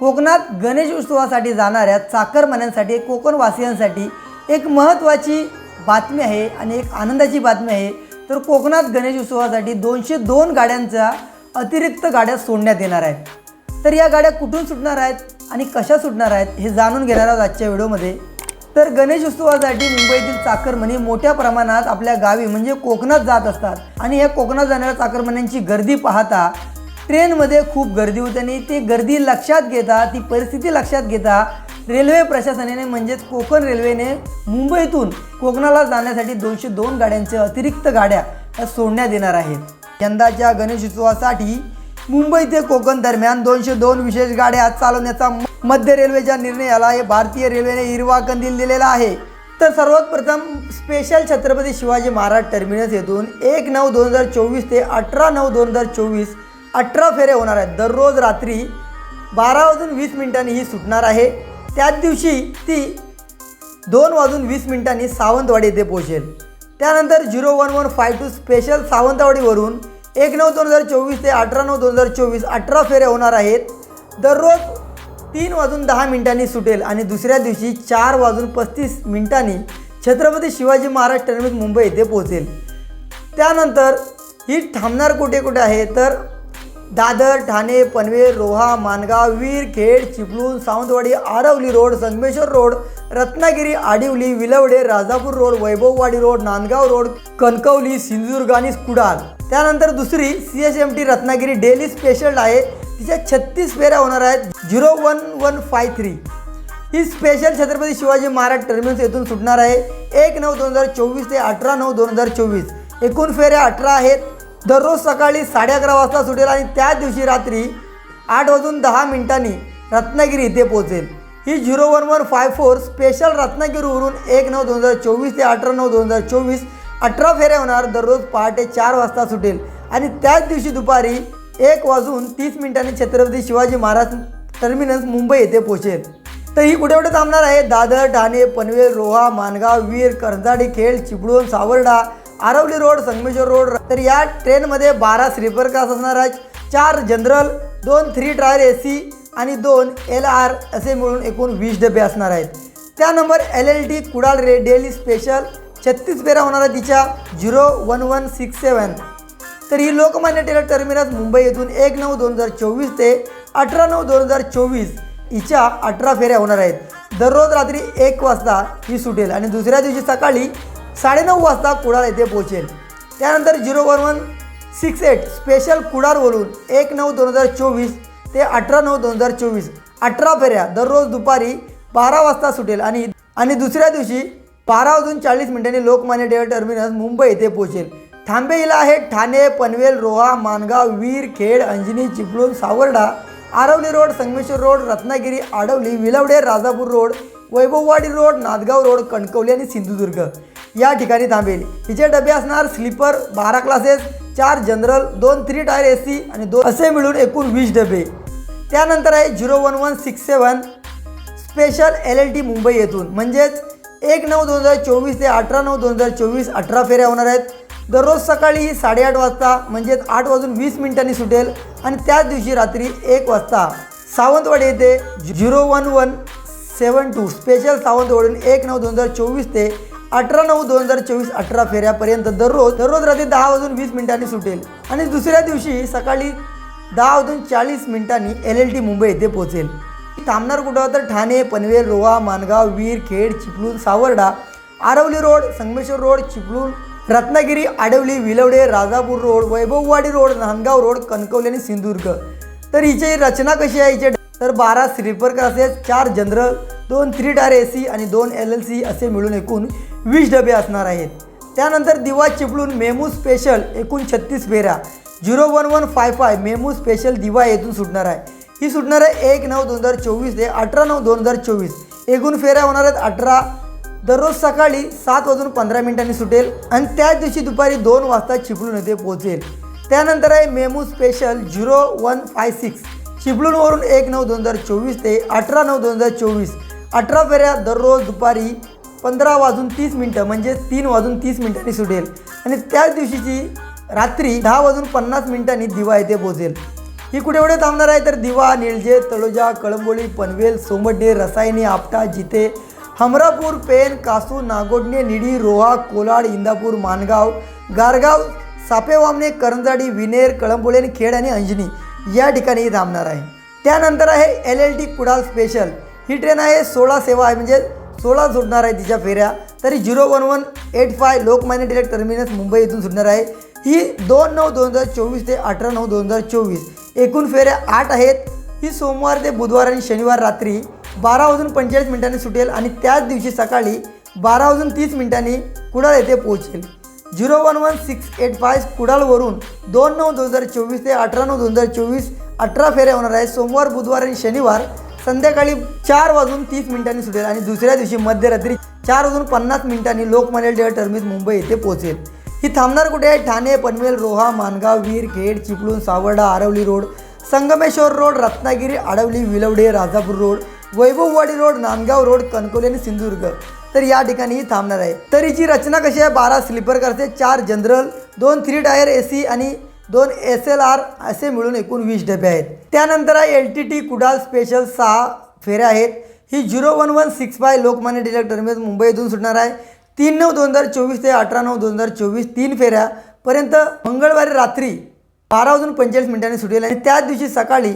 कोकणात गणेश उत्सवासाठी जाणाऱ्या चाकरमान्यांसाठी कोकणवासियांसाठी एक महत्त्वाची बातमी आहे आणि एक आनंदाची बातमी आहे. तर कोकणात गणेश उत्सवासाठी दोनशे दोन गाड्यांच्या अतिरिक्त गाड्या सोडण्यात येणार आहेत. तर या गाड्या कुठून सुटणार आहेत आणि कशा सुटणार आहेत हे जाणून घेणार आहोत आजच्या व्हिडिओमध्ये. तर गणेश उत्सवासाठी मुंबईतील चाकरमनी मोठ्या प्रमाणात आपल्या गावी म्हणजे कोकणात जात असतात. आणि या कोकणात जाणाऱ्या चाकरमन्यांची गर्दी पाहता ट्रेनमध्ये खूप गर्दी होते आणि ती गर्दी लक्षात घेता ती परिस्थिती लक्षात घेता रेल्वे प्रशासनाने म्हणजेच कोकण रेल्वेने मुंबईतून कोकणाला जाण्यासाठी दोनशे दोन गाड्यांच्या अतिरिक्त गाड्या सोडण्यात येणार आहेत. यंदाच्या गणेशोत्सवासाठी मुंबई ते कोकण दरम्यान दोनशे दोन विशेष गाड्या चालवण्याचा मध्य रेल्वेच्या निर्णयाला हे भारतीय रेल्वेने हिरवा कंदील दिलेला आहे. तर सर्वात प्रथम स्पेशल छत्रपती शिवाजी महाराज टर्मिनस येथून एक नऊ दोन हजार चोवीस ते अठरा नऊ दोन हजार चोवीस अठरा फेऱ्या होणार आहेत. दररोज रात्री बारा वाजून वीस मिनिटांनी ही सुटणार आहे. त्याच दिवशी ती दोन वाजून वीस मिनिटांनी सावंतवाडी येथे पोहोचेल. त्यानंतर zero one one five two special सावंतवाडीवरून एक नऊ दोन हजार चोवीस ते अठरा नऊ दोन हजार चोवीस अठरा फेऱ्या होणार आहेत. दररोज तीन वाजून दहा मिनिटांनी सुटेल आणि दुसऱ्या दिवशी चार वाजून पस्तीस मिनिटांनी छत्रपती शिवाजी महाराज टर्मिनस मुंबई येथे पोहोचेल. त्यानंतर ही थांबणार कुठे कुठे आहे? तर Dadar Thane Panvel Roha Mangaon Veer Khed Chiplun Sawantwadi Aravali road Sangameshwar road Ratnagiri Adivali Vilavade Rajapur road Vaibhavwadi road Nandgaon road Kankavli Sindhudurg आणि कुडाळ. त्यानंतर दुसरी C S M T Ratnagiri daily special आहे. तिच्या छत्तीस फेऱ्या होणार आहेत. Zero one one five three. ही special Chhatrapati Shivaji Maharaj terminus येथून सुटणार आहे. एक नऊ दोन हजार चोवीस ते अठरा नऊ दोन हजार चोवीस. एकूण फेऱ्या अठरा आहेत. दररोज सकाळी साडे अकरा वाजता सुटेल आणि त्याच दिवशी रात्री आठ वाजून दहा मिनिटांनी रत्नागिरी इथे पोहोचेल. ही zero one one five four special रत्नागिरीवरून एक नऊ दोन हजार चोवीस ते अठरा नऊ दोन हजार चोवीस अठरा फेऱ्या होणार दररोज पहाटे चार वाजता सुटेल. आणि त्याच दिवशी दुपारी एक वाजून तीस मिनिटांनी छत्रपती शिवाजी महाराज टर्मिनस मुंबई येथे पोहोचेल. तर ही कुठे कुठे थांबणार आहे? दादर ठाणे पनवेल रोहा मानगाव वीर करंजाडी खेळ चिपळूण सावर्डा आरवली रोड संगमेश्वर रोड तर या ट्रेनमध्ये बारा स्लीपर क्लास असणार आहेत. चार जनरल दोन थ्री टायर ए सी आणि दोन एल आर असे मिळून एकूण वीस डबे असणार आहेत. त्या number L L T Kudal रे डेली स्पेशल छत्तीस फेऱ्या होणार आहे तिच्या. Zero one one six seven तर ही लोकमान्य टिळक टर्मिनस मुंबई येथून एक नऊ दोन हजार चोवीस ते अठरा नऊ दोन हजार चोवीस हिच्या अठरा फेऱ्या होणार आहेत. दररोज रात्री एक वाजता ही सुटेल आणि दुसऱ्या दिवशी सकाळी साडेनऊ वाजता कुडाळ येथे पोहोचेल. त्यानंतर zero one one six eight special कुडाळवरून एक नऊ दोन हजार चोवीस ते अठरा नऊ दोन हजार चोवीस अठरा फेऱ्या दररोज दुपारी बारा वाजता सुटेल आणि आणि दुसऱ्या दिवशी बारा वाजून चाळीस मिनिटांनी लोकमान्य टिळक टर्मिनस मुंबई येथे पोहोचेल. थांबे हिला आहे Thane Panvel Roha Mangaon Veer Khed Anjani Chiplun Savarda Aravali road Sangameshwar road Ratnagiri Adavali Vilavade Rajapur road Vaibhavwadi road Nandgaon road Kankavli आणि सिंधुदुर्ग. या ठिकाणी थांबेल. हिचे डबे असणार स्लीपर बारा क्लासेस चार जनरल दोन थ्री टायर ए सी आणि दोन असे मिळून एकूण वीस डबे. त्यानंतर आहे zero one one six seven special L L T Mumbai येथून. म्हणजेच एक नऊ दोन हजार चोवीस ते अठरा नऊ दोन हजार चोवीस अठरा फेऱ्या होणार आहेत. दररोज सकाळी साडेआठ वाजता म्हणजेच आठ वाजून वीस मिनिटांनी सुटेल. आणि त्याच दिवशी रात्री एक वाजता सावंतवाडी येथे zero one one seven two. Special सावंतवाडून एक नऊ दोन हजार चोवीस ते अठरा नऊ दोन हजार चोवीस अठरा फेऱ्यापर्यंत दररोज दररोज रात्री दहा वाजून वीस मिनिटांनी सुटेल. आणि दुसऱ्या दिवशी सकाळी दहा वाजून चाळीस मिनिटांनी एल एल टी मुंबई येथे पोहोचेल. थांबणार कुठं? तर Thane Panvel Roha Mangaon Veer Khed Chiplun Savarda Aravali road Sangameshwar road Chiplun Ratnagiri Adavali Vilavade Rajapur road Vaibhavwadi road Nandgaon road Kankavli आणि सिंधुदुर्ग. तर हिची रचना कशी आहे? हिचे तर बारा स्लीपर क्लासेस चार जनरल दोन थ्री टायर ए सी आणि दोन एल एल सी असे मिळून एकूण वीस डबे असणार आहेत. त्यानंतर दिवा चिपळून मेमू स्पेशल एकूण छत्तीस फेऱ्या. Zero one one five five MEMU special Diva येथून सुटणार आहे. ही सुटणार आहे एक नऊ दोन हजार चोवीस ते अठरा नऊ दोन हजार चोवीस. एकूण फेऱ्या होणार आहेत अठरा. दररोज सकाळी सात वाजून पंधरा मिनिटांनी सुटेल आणि त्याच दिवशी दुपारी दोन वाजता चिपळूण येथे पोहोचेल. त्यानंतर आहे MEMU special zero one five six. चिपळूणवरून एक नऊ दोन हजार चोवीस ते अठरा नऊ दोन हजार चोवीस. अठरा फेऱ्या दररोज दुपारी पंधरा वाजून तीस मिनटं म्हणजे तीन वाजून तीस मिनिटांनी सुटेल. आणि त्याच दिवशीची रात्री दहा वाजून पन्नास मिनिटांनी दिवा येथे पोहोचेल ही कुठे कुठे थांबणार आहे? तर दिवा निळजे तळोजा कळंबोळी पनवेल सोमडणे रसायनी आपटा जिते हमरापूर पेन कासू नागोडणे निडी रोहा कोलाड इंदापूर मानगाव गारगाव सापेवामणे करंजाडी विनेर कळंबोळी आणि खेड आणि अंजनी. या ठिकाणी थांबणार आहे. त्यानंतर आहे L L T Kudal special ही ट्रेन आहे सोळा सेवा आहे म्हणजे सोळा सुटणार आहे तिच्या फेऱ्या. तरी zero one one eight five Lokmanya Tilak terminus Mumbai इथून सुटणार आहे. ही दोन नऊ दोन हजार चोवीस ते अठरा नऊ दोन हजार चोवीस. एकूण फेऱ्या आठ आहेत. ही सोमवार ते बुधवार आणि शनिवार रात्री बारा वाजून पंचेचाळीस मिनिटांनी सुटेल आणि त्याच दिवशी सकाळी बारा वाजून तीस मिनिटांनी कुडाळ येथे पोहोचेल. Zero one one six eight five कुडाळवरून दोन नऊ दोन हजार चोवीस ते अठरा नऊ दोन हजार चोवीस अठरा फेऱ्या होणार आहे सोमवार बुधवार आणि शनिवार संध्याकाळी चार वाजून तीस मिनिटांनी सुटेल आणि दुसऱ्या दिवशी मध्यरात्री चार वाजून पन्नास मिनिटांनी लोकमान्य टिळक टर्मिस मुंबई येथे पोहोचेल. ही थांबणार कुठे आहे? Thane Panvel Roha Mangaon Veer Khed Chiplun Savarda Aravali road Sangameshwar road Ratnagiri Adavali Vilavade Rajapur road Vaibhavwadi road Nandgaon road Kankavli आणि सिंधुदुर्ग. तर या ठिकाणी ही थांबणार आहे. तर हिची रचना कशी आहे? बारा स्लीपर करते चार जनरल दोन थ्री टायर ए सी आणि दोन एस एल आर असे मिळून एकूण वीस डबे आहेत. त्यानंतर आहे L T T Kudal special सहा फेऱ्या आहेत. ही zero one one six five Lokmanya Tilak terminus मुंबईतून सुटणार आहे. तीन नऊ दोन हजार चोवीस ते अठरा नऊ दोन हजार चोवीस तीन फेऱ्यापर्यंत मंगळवारी रात्री बारा वाजून पंचेचाळीस मिनिटांनी सुटेल आणि त्याच दिवशी सकाळी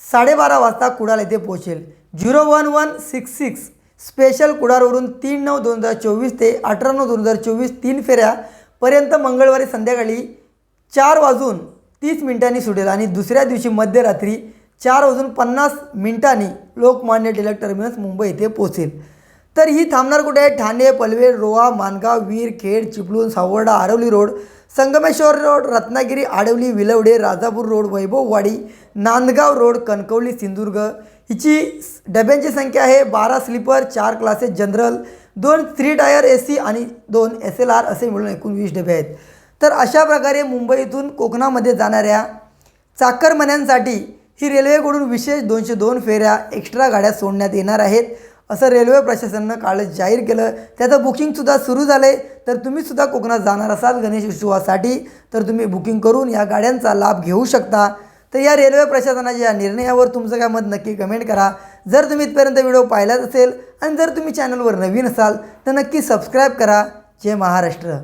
साडेबारा वाजता कुडाल येथे पोहोचेल. Zero one one six six special कुडारवरून तीन नऊ दोन हजार चोवीस ते अठरा नऊ दोन हजार चोवीस तीन फेऱ्यापर्यंत मंगळवारी संध्याकाळी चार वाजून तीस मिनिटांनी सुटेल आणि दुसऱ्या दिवशी मध्यरात्री चार वाजून पन्नास मिनिटांनी लोकमान्य टिळक टर्मिनस मुंबई येथे पोहोचेल. तर ही थांबणार कुठे आहे? Thane Panvel Roha Mangaon Veer Khed Chiplun Savarda Aravali road Sangameshwar road Ratnagiri Adavali Vilavade Rajapur road Vaibhavwadi Nandgaon road Kankavli Sindhudurg हिची डब्यांची संख्या आहे बारा स्लीपर चार क्लासेस जनरल दोन थ्री टायर ए सी आणि दोन एस एल आर असे मिळून एकूण वीस डबे आहेत. तर अशा प्रकारे मुंबईतून कोकणामध्ये जाणाऱ्या चाकरमन्यांसाठी ही रेल्वेकडून विशेष दोनशे दोन फेऱ्या एक्स्ट्रा गाड्या सोडण्यात येणार आहेत. असं रेल्वे प्रशासनानं काल जाहीर केलं. त्याचं बुकिंगसुद्धा सुरू झालं आहे तर तुम्हीसुद्धा कोकणात जाणार असाल गणेश उत्सवासाठी. तर तुम्ही बुकिंग करून या गाड्यांचा लाभ घेऊ शकता. तर या रेल्वे प्रशासनाच्या या निर्णयावर तुमचं काय मत नक्की कमेंट करा. जर तुम्ही इथपर्यंत व्हिडिओ पाहिलाच असेल आणि जर तुम्ही चॅनलवर नवीन असाल तर नक्की सबस्क्राईब करा. जय महाराष्ट्र.